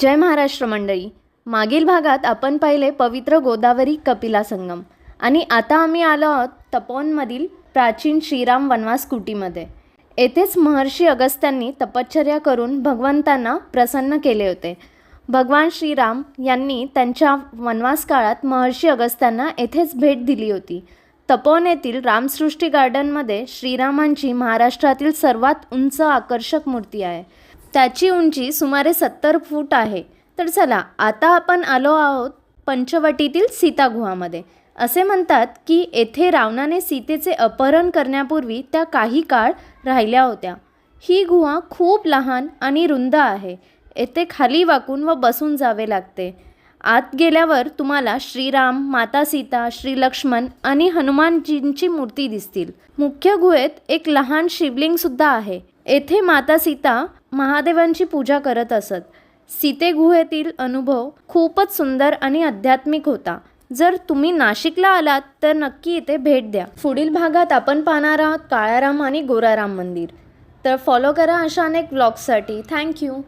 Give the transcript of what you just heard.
जय महाराष्ट्र मंडळी. मागील भागात आपण पाहिले पवित्र गोदावरी कपिला संगम आणि आता आम्ही आलो आहोत तपोवनमधील प्राचीन श्रीराम वनवास कुटीमध्ये. येथेच महर्षी अगस्त्यांनी तपश्चर्या करून भगवंतांना प्रसन्न केले होते. भगवान श्रीराम यांनी त्यांच्या वनवास काळात महर्षी अगस्त्यांना येथेच भेट दिली होती. तपोवन येथील रामसृष्टी गार्डनमध्ये श्रीरामांची महाराष्ट्रातील सर्वात उंच आकर्षक मूर्ती आहे. त्याची उंची सुमारे सत्तर फूट आहे. तर चला आता आपण आलो आहोत पंचवटीतील सीतागुहामध्ये. असे म्हणतात की येथे रावणाने सीतेचे अपहरण करण्यापूर्वी त्या काही काळ राहिल्या होत्या. ही गुहा खूप लहान आणि रुंद आहे. येथे खाली वाकून व बसून जावे लागते. आत गेल्यावर तुम्हाला श्रीराम माता सीता श्री लक्ष्मण आणि हनुमानजींची मूर्ती दिसतील. मुख्य गुहेत एक लहान शिवलिंगसुद्धा आहे. येथे माता सीता महादेवांची पूजा करत असत. सीते गुहेतील अनुभव खूपच सुंदर आणि आध्यात्मिक होता. जर तुम्ही नाशिकला आलात तर नक्की इथे भेट द्या. पुढील भागात आपण पाहणार आहोत काळाराम आणि गोराराम मंदिर. तर फॉलो करा अशा अनेक ब्लॉग्ससाठी थँक्यू